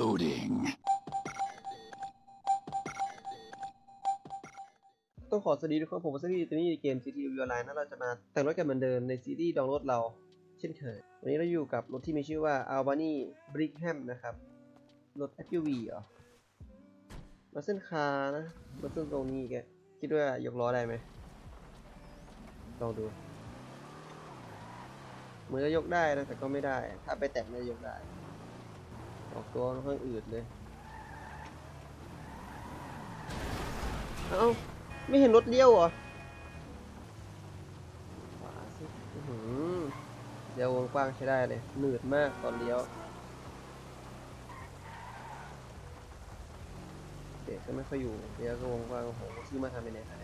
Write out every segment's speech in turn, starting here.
Loading. ต้องขอสวัสดีทุกคนผมวัสดีตัวนี้เกม CT Review Online นะเราจะมาแต่งรถกันเหมือนเดิมในซีรีส์ดองรถเรา เช่นเคย วันนี้เราอยู่กับรถที่มีชื่อว่า Albany Brigham นะครับ รถ SUV เหรอมาเส้นคานะมาเส้นตรงนี้แกคิดว่ายกล้อได้ไหมลองดูเหมือนจะยกได้นะแต่ก็ไม่ได้ ถ้าไปแตะไม่ยกได้ ออกตัวค่อนข้างอืดเลย เอ้า ไม่เห็นรถเลี้ยวเหรอขวาสิอื้อหือเลี้ยววงกว้างใช้ได้เลย หนืดมากตอนเลี้ยวเบรกก็ไม่ค่อยอยู่เลี้ยวก็วงกว้างโอ้โหซื้อมาทำเป็นไงครับ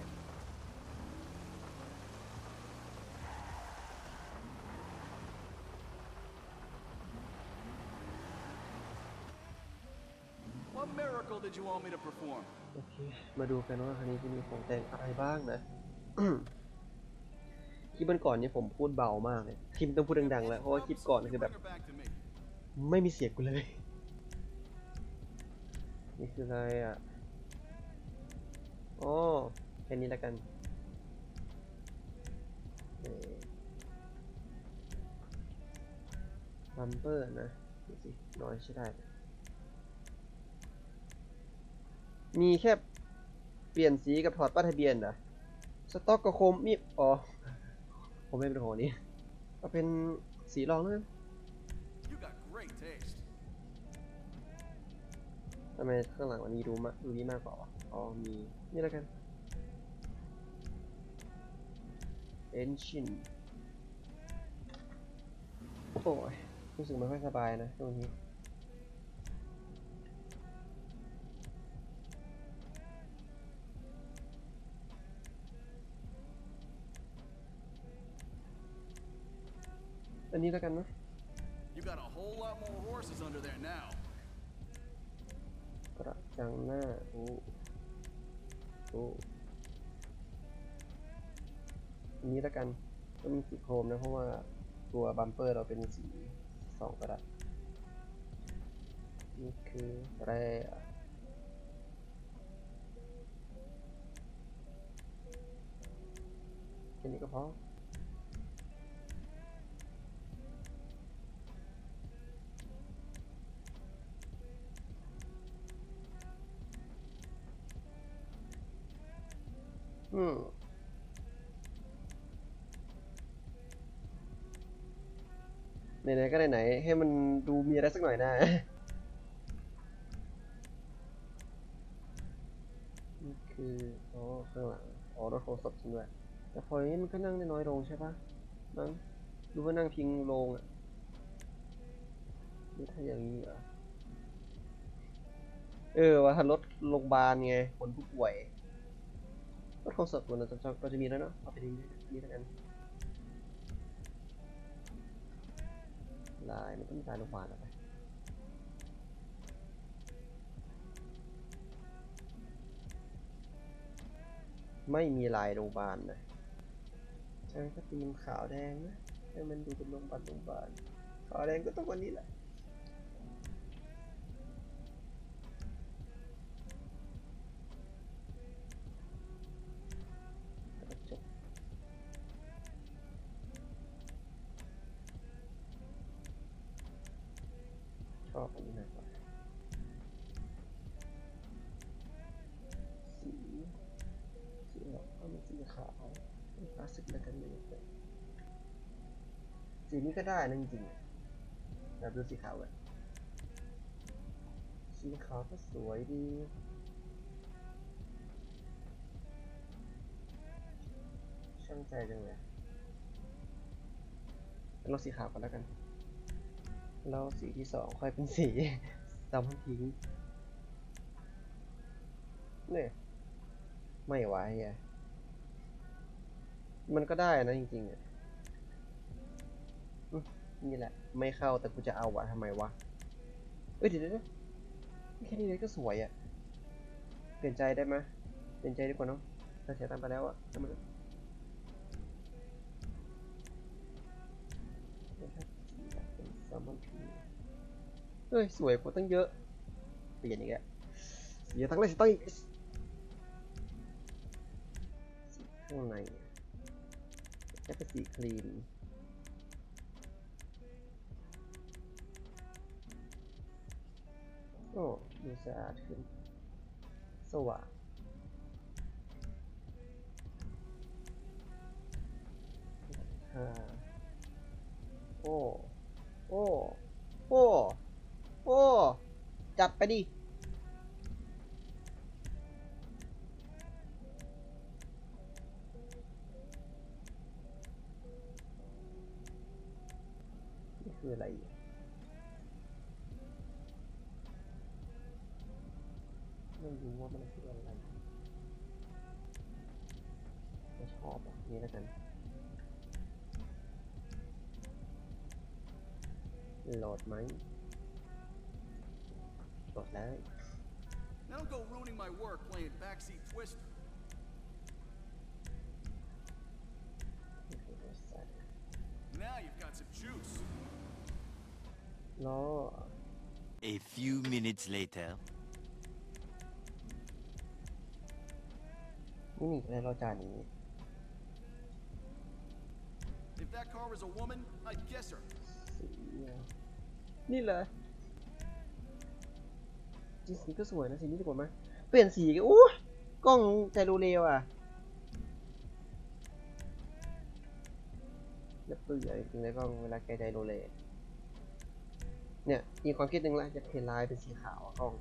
What miracle did you want me to perform? โอเค มาดูกันว่าคันนี้จะมีของแต่งอะไรบ้างนะ คลิปก่อนๆนี้ผมพูดเบามากเลยคลิปต้องพูดดังๆแล้วเพราะว่าคลิปก่อนคือแบบ Bring her back to me. ไม่มีเสียงกูเลย นี่คืออะไรอะอ๋อแค่นี้แล้วกันบัมเปอร์นะดูสิน้อยใช่ได้ มีแค่เปลี่ยนสีกับถอดป้ายทะเบียนนะสต็อกกับโคมมีอ๋อ ผมไม่เป็นของนี้เอาเป็นสีรองแล้วกัน You got great taste. ทำไมข้างหลังมันมีดูมะดูนี้มากกว่าวะอ๋อมีนี่แล้วกัน engine โอ้ยรู้สึกไม่ค่อยสบายนะตรงนี้ อันนี้แล้วกันนะ You got a whole lot more horses under there now. กระจังหน้า โอ้โอ้อันนี้แล้วกันก็มีสีโครมนะเพราะว่าตัวบัมเปอร์เราเป็นสีสองกระดาษนี่คือแร่แค่นี้ก็พอ อืมไหนๆก็ไหนๆให้มันดูมีอะไรสักหน่อยนะนี่คืออ๋อข้างหลังอ๋อรถโทรศัพท์จริงด้วยแต่พออย่างนี้มันก็นั่งได้น้อยลงใช่ปะมั้งดูว่านั่งพิงลงอะนี่ถ้าอย่างนี้เหรอเออว่าถ้ารถโรงพยาบาลไงคนผู้ป่วย ก็โทรศัพท์มันจะก็จะมีแล้วเนาะเอาไปดีนี่แล้วกันลายมันต้องมีลายโรงพยาบาลอะไรไม่มีลายโรงพยาบาลนะใช่ก็ตีมขาวแดงนะให้มันดูเป็นโรงพยาบาลโรงพยาบาลขาวแดงก็ต้องวันนี้แหละ เป็นคลาสสิกแล้วกันไม่เป็นสีนี้ก็ได้นะจริงๆแบบดูสีขาวกันสีขาวก็สวยดีช่างใจจังเลยเราสีขาวก่อนแล้วกันแล้วสีที่สองค่อยเป็นสีดำพิงค์เนี่ยไม่ไหวไง มันก็ได้นะจริงๆอะนี่แหละ ไม่เข้าแต่กูจะเอาวะทำไมวะเอ้ยเดี๋ยวเดี๋ยวแค่นี้เลยก็สวยอะ เปลี่ยนใจได้ไหมเปลี่ยนใจดีกว่าเนาะถ้าเสียตังไปแล้วอะทำไมนะครับสีแบบเลมอนพีเฮ้ย สวยกว่าตั้งเยอะ เปลี่ยนอีกแล้วเสียทั้งเลยสิต้งอีกข้างใน แค่เป็นสีคลีนโอ้ดูสะอาดขึ้น สว่างอ่าโอ้ โอ้ โอ้ โอ้ จัดไปดิ de la Lord Mine. Los that. Now go ruining my work playing backseat twister. Now you've got some juice. ล้อ A few minutes later. นี่มีอะไรรอจานนี้ If that car was a woman, I'd guess her. สีอะนี่เลยจริงสีก็สวยนะสีนี้ดีกว่าไหมเปลี่ยนสีกันอู้กล้องใจรูเร็วอะเล็บเปื่อยจริงๆแล้วกล้องเวลาแกใจรูเร เนี่ยมีความคิดหนึ่งละจะเปลี่ยนลายเป็นสีขาวอะกล้อง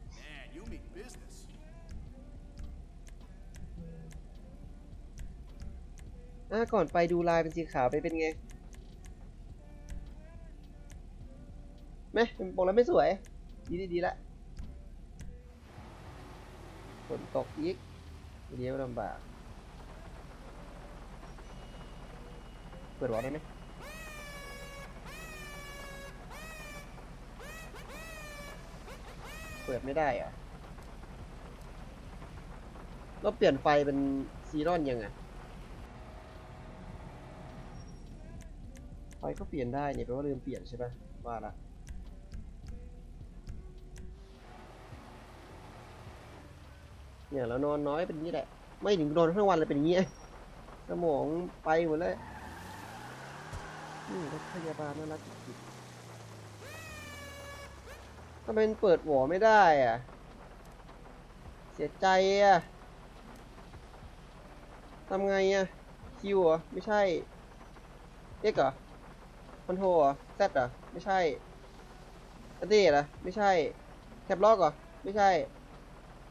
อะก่อนไปดูลายเป็นสีขาวไปเป็นไงไหมบอกแล้วไม่สวย ดีดีดีละฝนตกอีกเลี้ยวลำบาก เปิดวอลได้ไหม เปิดไม่ได้อะเราเปลี่ยนไฟเป็นซีรอนยังไงไฟก็เปลี่ยนได้เนี่ยแปลว่าลืมเปลี่ยนใช่ปะว่าละเนี่ยเรานอนน้อยเป็นงนี้แหละ ไม่ถึงนอนทั้งวันเลยเป็นงี้สมองไปหมดเลยนี่รถพยาบาลน่ารักจริง ทำไมมันเปิดหวอไม่ได้อะ เสียใจอะทำไงอะ คิวเหรอ ไม่ใช่เอ็กเหรอคอนโทรเหรอแซดเหรอ ไม่ใช่อันดี้เหรอ ไม่ใช่ แท็บล็อกเหรอ ไม่ใช่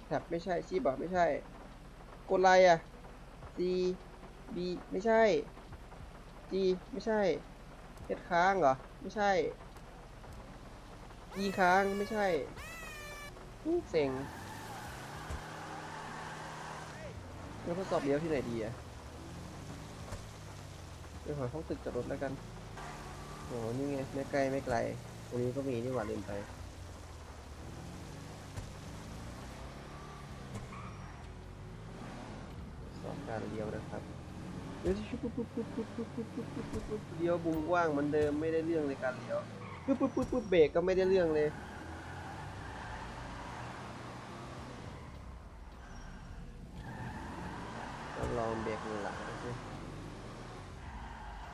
แท็บไม่ใช่ชิปเหรอ ไม่ใช่ กดไลน์อะ C B ไม่ใช่ G ไม่ใช่เฮดค้างเหรอ ไม่ใช่ กีค้างไม่ใช่เส็งแล้วทดสอบเลี้ยวที่ไหนดีอะไปหาห้องตึกจอดรถแล้วกันโอ้นี่ไงไม่ไกลไม่ไกลตรงนี้ก็มีนี่หว่าเดินไปสอบการเลี้ยวนะครับเลี้ยวบุ้งกว้างเหมือนเดิมไม่ได้เรื่องในการเลี้ยว ปุ๊บปุ๊บปุ๊บปุ๊บเบรกก็ไม่ได้เรื่องเลยลองเบรกหลังสิ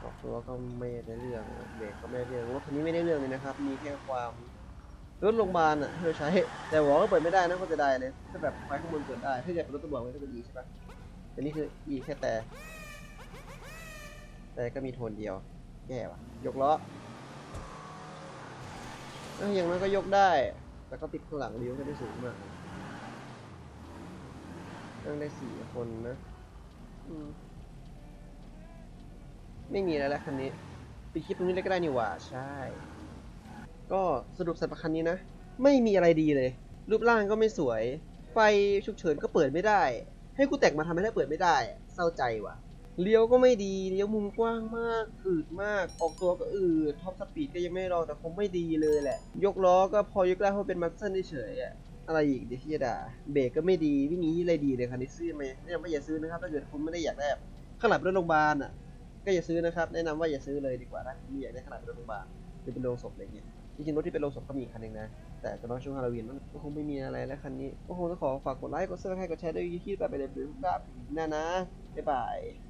ออกตัวก็ไม่ได้เรื่องเบรกก็ไม่ได้เรื่องรถคันนี้ไม่ได้เรื่องเลยนะครับ มีแค่ความรถโรงพยาบาลอะเราใช้ แต่หัวก็เปิดไม่ได้นะก็จะได้เลยถ้าแบบไฟข้างบนเปิดได้ ถ้าเกิดเป็นรถตำรวจมันก็เป็น E ใช่ปะแต่นี่คือ E แค่แต่ แต่ก็มีโทนเดียว แย่ว่ะ ยกล้อ เอ้ยอย่างนั้นก็ยกได้ แต่ก็ติดข้างหลังเลี้ยวไม่ได้สูงมากนั่งได้สี่คนนะอืมไม่มีอะไรแล้วคันนี้ไปดคลิปตรงนี้เลยก็ได้นี่หว่า ใช่ ก็สรุปสำหรับคันนี้นะ ไม่มีอะไรดีเลย รูปร่างก็ไม่สวย ไฟฉุกเฉินก็เปิดไม่ได้ ให้กูแต่งมาทำให้ได้เปิดไม่ได้อะเศร้าใจว่ะ เลี้ยวก็ไม่ดีเลี้ยวมุมกว้างมากอืดมาก ออกตัวก็อืดท็อปสปีดก็ยังไม่รอแต่คงไม่ดีเลยแหละ ยกล้อก็พอยกได้เพราะเป็นมัสเซิลเฉยอะอะไรอีกเดี๋ยวที่จะด่าเบรกก็ไม่ดีไม่มีอะไรดีเลยคันนี้ซื้อไหมแนะนำว่าอย่าซื้อนะครับถ้าเกิดคุณไม่ได้อยากได้ข้างหลังเป็นรถโรงพยาบาลอะก็อย่าซื้อนะครับแนะนำว่าอย่าซื้อเลยดีกว่าถ้าคุณไม่อยากได้ขนาดรถโรงพยาบาลหรือเป็นโรงศพอะไรเงี้ยจริงๆรถที่เป็นโรงศพก็มีคันหนึ่งนะแต่จะต้องช่วงฮาโลวีนมันก็คงไม่มีอะไรแล้วคันนี้ก็คงต้องขอฝากกดไลค์กดซับสไครต์กดแชร์ด้วยที่แบบไปเลยเพื่อนครับหน้านะบ๊ายบาย